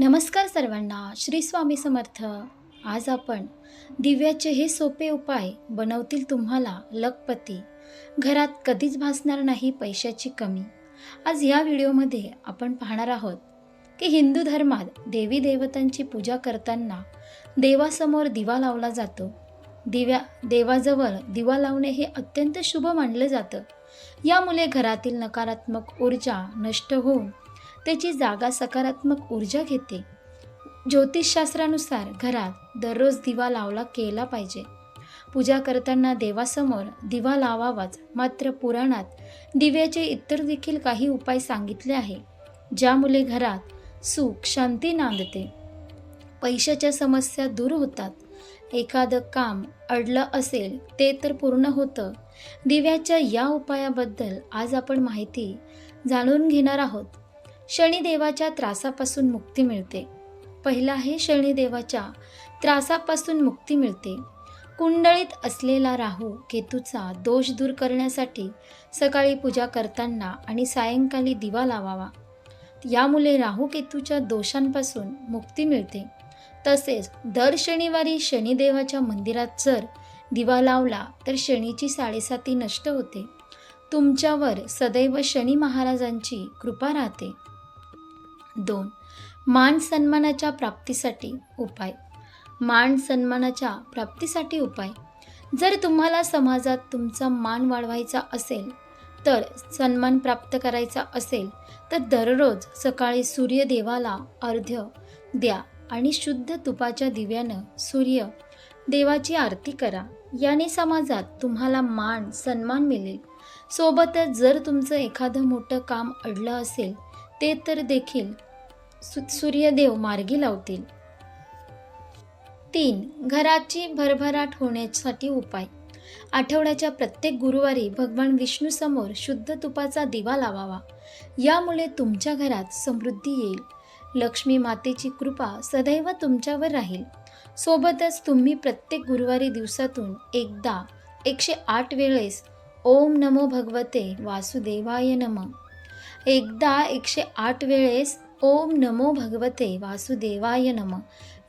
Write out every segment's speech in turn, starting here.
नमस्कार सर्वांना श्री स्वामी समर्थ. आज आपण दिव्याचे हे सोपे उपाय बनवतील तुम्हाला लखपती. घरात कधीच भासणार नाही पैशाची कमी. आज या व्हिडिओमध्ये आपण पाहणार आहोत की हिंदू धर्मात देवी देवतांची पूजा करताना देवासमोर दिवा लावला जातो. दिव्या देवाजवळ दिवा लावणे हे अत्यंत शुभ मानलं जातं. यामुळे घरातील नकारात्मक ऊर्जा नष्ट होऊन त्याची जागा सकारात्मक ऊर्जा घेते. ज्योतिषशास्त्रानुसार घरात दररोज दिवा लावला केला पाहिजे. पूजा करताना देवासमोर दिवा लावावाच मात्र पुराणात दिव्याचे इतर देखील काही उपाय सांगितले आहे ज्यामुळे घरात सुख शांती नांदते. पैशाच्या समस्या दूर होतात. एखादं काम अडलं असेल ते तर पूर्ण होतं. दिव्याच्या या उपायाबद्दल आज आपण माहिती जाणून घेणार आहोत. शनिदेवाच्या त्रासापासून मुक्ती मिळते. पहिला आहे शनिदेवाच्या त्रासापासून मुक्ती मिळते. कुंडळीत असलेला राहू केतूचा दोष दूर करण्यासाठी सकाळी पूजा करताना आणि सायंकाळी दिवा लावावा. यामुळे राहू केतूच्या दोषांपासून मुक्ती मिळते. तसेच दर शनिवारी शनिदेवाच्या मंदिरात जर दिवा लावला तर शनीची साडेसाती नष्ट होते. तुमच्यावर सदैव शनी महाराजांची कृपा राहते. दोन. मान सन्मानाच्या प्राप्तीसाठी उपाय. मान सन्मानाच्या प्राप्तीसाठी उपाय. जर तुम्हाला समाजात तुमचा मान वाढवायचा असेल तर सन्मान प्राप्त करायचा असेल तर दररोज सकाळी सूर्यदेवाला अर्ध्य द्या आणि शुद्ध तुपाच्या दिव्यानं सूर्य देवाची आरती करा. याने समाजात तुम्हाला मान सन्मान मिळेल. सोबतच जर तुमचं एखादं मोठं काम अडलं असेल ते तर देखील सूर्यदेव मार्गी लावतील. तीन घराची भरभराट होण्यासाठी उपाय. आठवड्याच्या प्रत्येक गुरुवारी भगवान विष्णूसमोर शुद्ध तुपाचा दिवा लावावा. यामुळे तुमच्या घरात समृद्धी येईल. लक्ष्मी मातेची कृपा सदैव तुमच्यावर राहील. सोबतच तुम्ही प्रत्येक गुरुवारी दिवसातून एकदा एकशे आठ वेळेस ओम नमो भगवते वासुदेवाय नम. एकदा एकशे आठ वेळेस ओम नमो भगवते वासुदेवाय नम.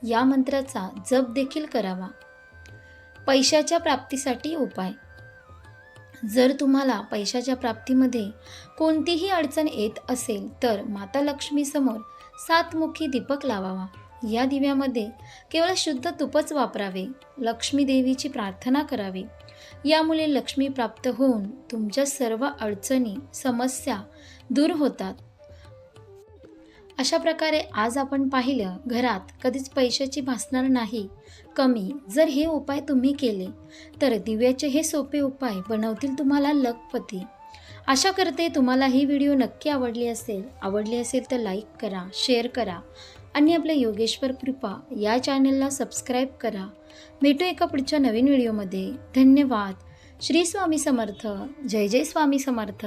या मंत्राचा जप देखील करावा. पैशाच्या प्राप्तीसाठी उपाय. जर तुम्हाला पैशाच्या प्राप्तीमध्ये कोणतीही अडचण येत असेल तर माता लक्ष्मीसमोर सातमुखी दीपक लावावा. या दिव्यामध्ये केवळ शुद्ध तुपच वापरावे. लक्ष्मी देवीची प्रार्थना करावी. यामुळे लक्ष्मी प्राप्त होऊन तुमच्या सर्व अडचणी समस्या दूर होतात. अशा प्रकारे आज आपण पाहिलं घरात कधीच पैशाची भासणार नाही. कमी जर हे उपाय तुम्ही केले तर दिव्याचे हे सोपे उपाय बनवतील तुम्हाला लखपती आशा करते तुम्हाला ही व्हिडिओ नक्की आवडली असेल. आवडली असेल तर लाईक करा शेअर करा आणि आपल्या योगेश्वर कृपा या चॅनलला सबस्क्राईब करा. भेटू एका पुढच्या नवीन व्हिडिओमध्ये. धन्यवाद. श्री स्वामी समर्थ. जय जय स्वामी समर्थ.